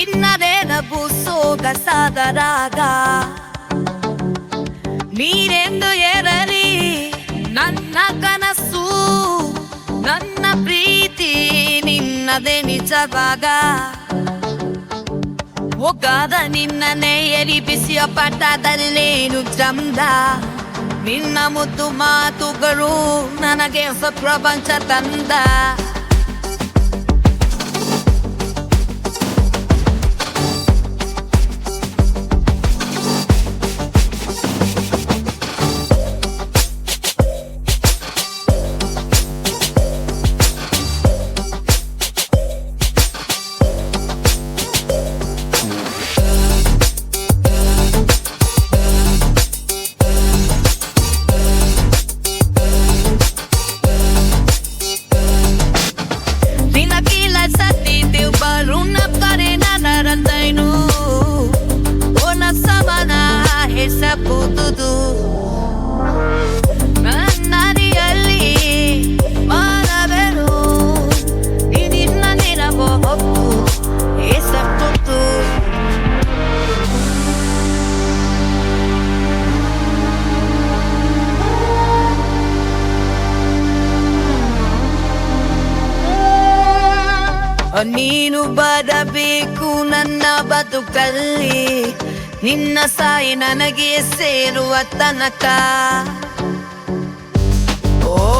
ವಯಸ್ಸಾದ ಸೋಗಸಾದರಾಗ ನೀರೆಂದು ಎರಲಿ ನನ್ನ ಕನಸು, ನನ್ನ ಪ್ರೀತಿ ನಿನ್ನದೇ ನಿಜವಾಗ. ಒಗ್ಗಾದ ನಿನ್ನನೆ ಎರಿ ಬಿಸಿಯ ಪಟ್ಟದಲ್ಲೇನು ಚಂದ ನಿನ್ನ ಮುದ್ದು ಮಾತುಗಳು ನನಗೆ ಹೊಸ ಪ್ರಪಂಚ ತಂದ. Hindi na nila mo Isang ನೀನು ಬರಬೇಕು ನನ್ನ ಬದುಕಲ್ಲಿ ನಿನ್ನ ಸಾಯಿ ನನಗೆ ಸೇರುವ ತನಕ. ಓ